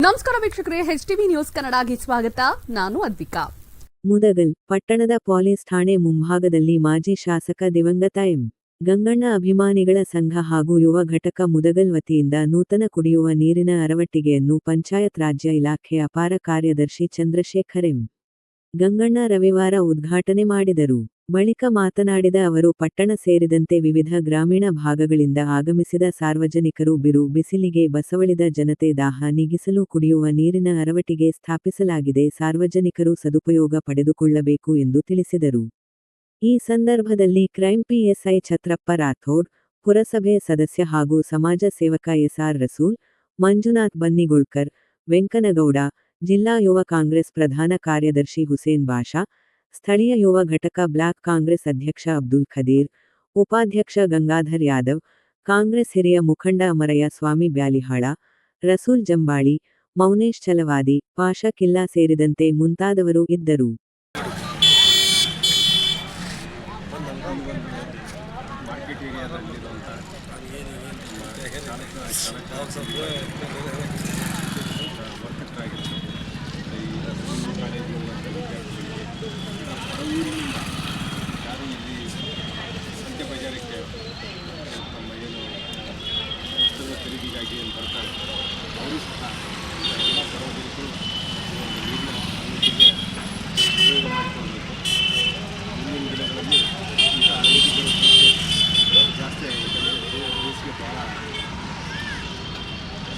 ನಮಸ್ಕಾರ ವೀಕ್ಷಕರೇ H TV news ಕನ್ನಡಗೆ ಸ್ವಾಗತ. ನಾನು ಅದ್ವಿಕಾ. ಮುದಗಲ್, ಪಟ್ಟಣದ ಪೊಲೀಸ್ ಠಾಣೆ ಮುಂಭಾಗದಲ್ಲಿ ಮಾಜಿ ಶಾಸಕ ದಿವಂಗತ ಎಂ. ಗಂಗಣ್ಣ ಅಭಿಮಾನಿಗಳ ಸಂಘ ಹಾಗೂ ಯುವ ಘಟಕ ಮುದಗಲ್ ವತಿಯಿಂದ ನೂತನ ಕುಡಿಯುವ ನೀರಿನ ಅರವಟ್ಟಿಗೆಯನ್ನು ಪಂಚಾಯತ್ ರಾಜ್ಯ ಇಲಾಖೆ ಅಪಾರ ಕಾರ್ಯದರ್ಶಿ ಚಂದ್ರಶೇಖರ್ ಎಂ. ಗಂಗಣ್ಣ ರವಿವಾರ ಉದ್ಘಾಟನೆ ಮಾಡಿದರು. ಬಳಿಕ ಮಾತನಾಡಿದ ಅವರು, ಪಟ್ಟಣ ಸೇರಿದಂತೆ ವಿವಿಧ ಗ್ರಾಮೀಣ ಭಾಗಗಳಿಂದ ಆಗಮಿಸಿದ ಸಾರ್ವಜನಿಕರು ಬಿರು ಬಿಸಿಲಿಗೆ ಬಸವಳಿದ ಜನತೆ ದಾಹ ನೀಗಿಸಲು ಕುಡಿಯುವ ನೀರಿನ ಅರವಟಿಗೆ ಸ್ಥಾಪಿಸಲಾಗಿದೆ. ಸಾರ್ವಜನಿಕರು ಸದುಪಯೋಗ ಪಡೆದುಕೊಳ್ಳಬೇಕು ಎಂದು ತಿಳಿಸಿದರು. ಈ ಸಂದರ್ಭದಲ್ಲಿ ಕ್ರೈಂ ಪಿಎಸ್ಐ ಛತ್ರಪ್ಪ ರಾಥೋಡ್, ಪುರಸಭೆ ಸದಸ್ಯ ಹಾಗೂ ಸಮಾಜ ಸೇವಕ ಎಸ್ಆರ್ ರಸೂಲ್, ಮಂಜುನಾಥ್ ಬನ್ನಿಗುಳ್ಕರ್, ವೆಂಕನಗೌಡ ಜಿಲ್ಲಾ ಯುವ ಕಾಂಗ್ರೆಸ್ ಪ್ರಧಾನ ಕಾರ್ಯದರ್ಶಿ ಹುಸೇನ್ ಬಾಷಾ, ಸ್ಥಳೀಯ ಯುವ ಘಟಕ ಬ್ಲಾಕ್ ಕಾಂಗ್ರೆಸ್ ಅಧ್ಯಕ್ಷ ಅಬ್ದುಲ್ ಖದೀರ್, ಉಪಾಧ್ಯಕ್ಷ ಗಂಗಾಧರ್ ಯಾದವ್, ಕಾಂಗ್ರೆಸ್ ಹಿರಿಯ ಮುಖಂಡ ಅಮರಯ್ಯ ಸ್ವಾಮಿ ಬ್ಯಾಲಿಹಾಳ, ರಸೂಲ್ ಜಂಬಾಳಿ, ಮೌನೇಶ್ ಚಲವಾದಿ, ಪಾಷಾ ಕಿಲ್ಲಾ ಸೇರಿದಂತೆ ಮುಂತಾದವರು ಇದ್ದರು.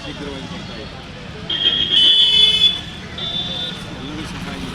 ಶೀಘ್ರವಾಗಿ ಬರ್ತಾ ಇದೆ ಎಲ್ಲರೂ ಸಹ ಈಗ